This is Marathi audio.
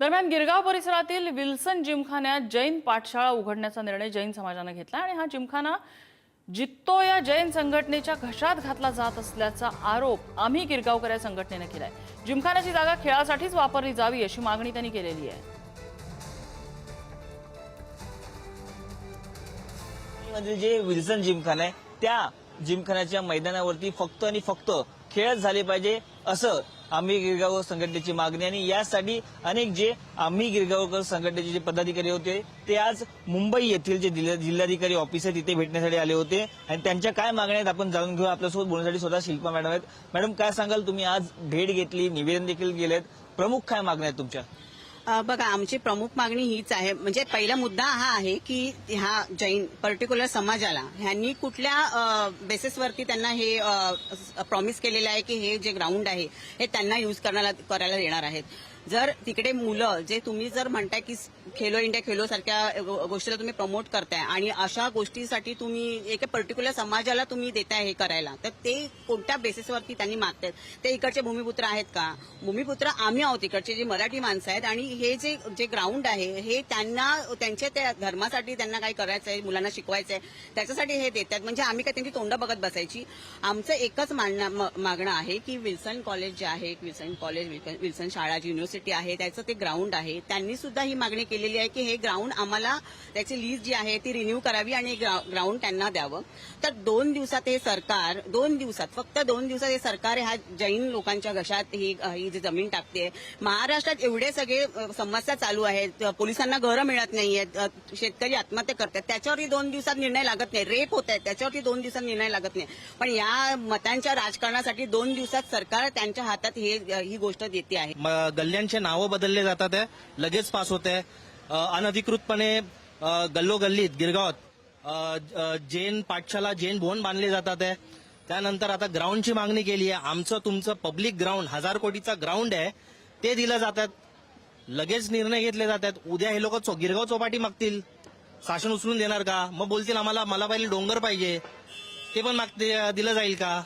दरम्यान गिरगाव परिसरातील विल्सन जिमखान्यात जैन पाठशाळा उघडण्याचा निर्णय जैन समाजानं घेतला आणि हा जिमखाना जित्तो या जैन संघटनेच्या घशात घातला जात असल्याचा आरोप आम्ही गिरगावकर या संघटनेनं केलाय. जिमखान्याची जागा खेळासाठीच वापरली जावी अशी मागणी त्यांनी केलेली आहे. मधील जे विल्सन जिमखाना आहे त्या जिमखान्याच्या मैदानावरती फक्त आणि फक्त खेळच झाले पाहिजे असं आम्ही गिरगाव संघटनेची मागणी आणि यासाठी अनेक जे आम्ही गिरगावकर संघटनेचे जे पदाधिकारी होते ते आज मुंबई येथील जे जिल्हाधिकारी ऑफिस आहे तिथे भेटण्यासाठी आले होते. आणि त्यांच्या काय मागण्या आहेत आपण जाणून घेऊ आपल्यासोबत बोलण्यासाठी स्वतः शिल्पा मॅडम आहेत. मॅडम काय सांगाल तुम्ही? आज भेट घेतली निवेदन देखील गेलेत. प्रमुख काय मागण्या आहेत तुमच्या? बघा आमची प्रमुख मागणी हीच आहे. म्हणजे पहिला मुद्दा हा आहे की ह्या जैन पर्टिक्युलर समाजाला ह्यांनी कुठल्या बेसिसवरती त्यांना हे प्रॉमिस केलेलं आहे की हे जे ग्राउंड आहे हे त्यांना यूज करायला करायला देणार आहेत. जर तिकडे मुलं जे तुम्ही जर म्हणताय की खेलो इंडिया खेलो सारख्या गोष्टीला तुम्ही प्रमोट करताय आणि अशा गोष्टीसाठी तुम्ही एका पर्टिक्युलर समाजाला तुम्ही देताय हे करायला तर ते कोणत्या बेसिसवरती त्यांनी मागतायत? ते इकडचे भूमिपुत्र आहेत का? भूमिपुत्र आम्ही आहोत इकडचे जे मराठी माणसं आहेत आणि हे जे जे ग्राउंड आहे हे त्यांना त्यांच्या त्या धर्मासाठी त्यांना काही करायचं आहे मुलांना शिकवायचं आहे त्याच्यासाठी हे देतात. म्हणजे आम्ही काय त्यांची तोंड बघत बसायची? आमचं एकच मागणं मागणं आहे की विल्सन कॉलेज जे आहे विल्सन कॉलेज विल्सन शाळा जी युनिव्हर्सिटी आहे त्याचं ते ग्राउंड आहे. त्यांनी सुद्धा ही मागणी केलेली आहे की हे ग्राउंड आम्हाला त्याची लीज जी आहे ती रिन्यू करावी आणि ग्राउंड त्यांना द्यावं. तर दोन दिवसात हे सरकार दोन दिवसात फक्त दोन दिवसात हे सरकार ह्या जैन लोकांच्या घशात ही ही जी जमीन टाकते. महाराष्ट्रात एवढे सगळे समस्या चालू आहेत. पोलिसांना घरं मिळत नाहीयेत. शेतकरी आत्महत्या करतात. त्याच्यावरती दोन दिवसात निर्णय लागत नाही. रेप होत आहेत. त्याच्यावरती दोन दिवसात निर्णय लागत नाही. पण या मतांच्या राजकारणासाठी दोन दिवसात सरकार त्यांच्या हातात हे ही गोष्ट देते आहे. म- गल्ल्यांचे नावं बदलले जातात आहे. लगेच पास होत आहे. अनधिकृतपणे गल्लोगल्लीत गिरगावात जैन पाठशाला जैन भवन बांधले जातात आहे. त्यानंतर आता ग्राउंडची मागणी केली आहे. आमचं तुमचं पब्लिक ग्राउंड हजार कोटीचा ग्राउंड आहे. ते दिलं जातात लगेच निर्णय घेतले जातात उद्या हे लोक गिरगाव चौपाटी मागतील. शासन उचलून देणार का? मग बोलतील आम्हाला मला पहिले डोंगर पाहिजे. ते पण मागते दिलं जाईल का?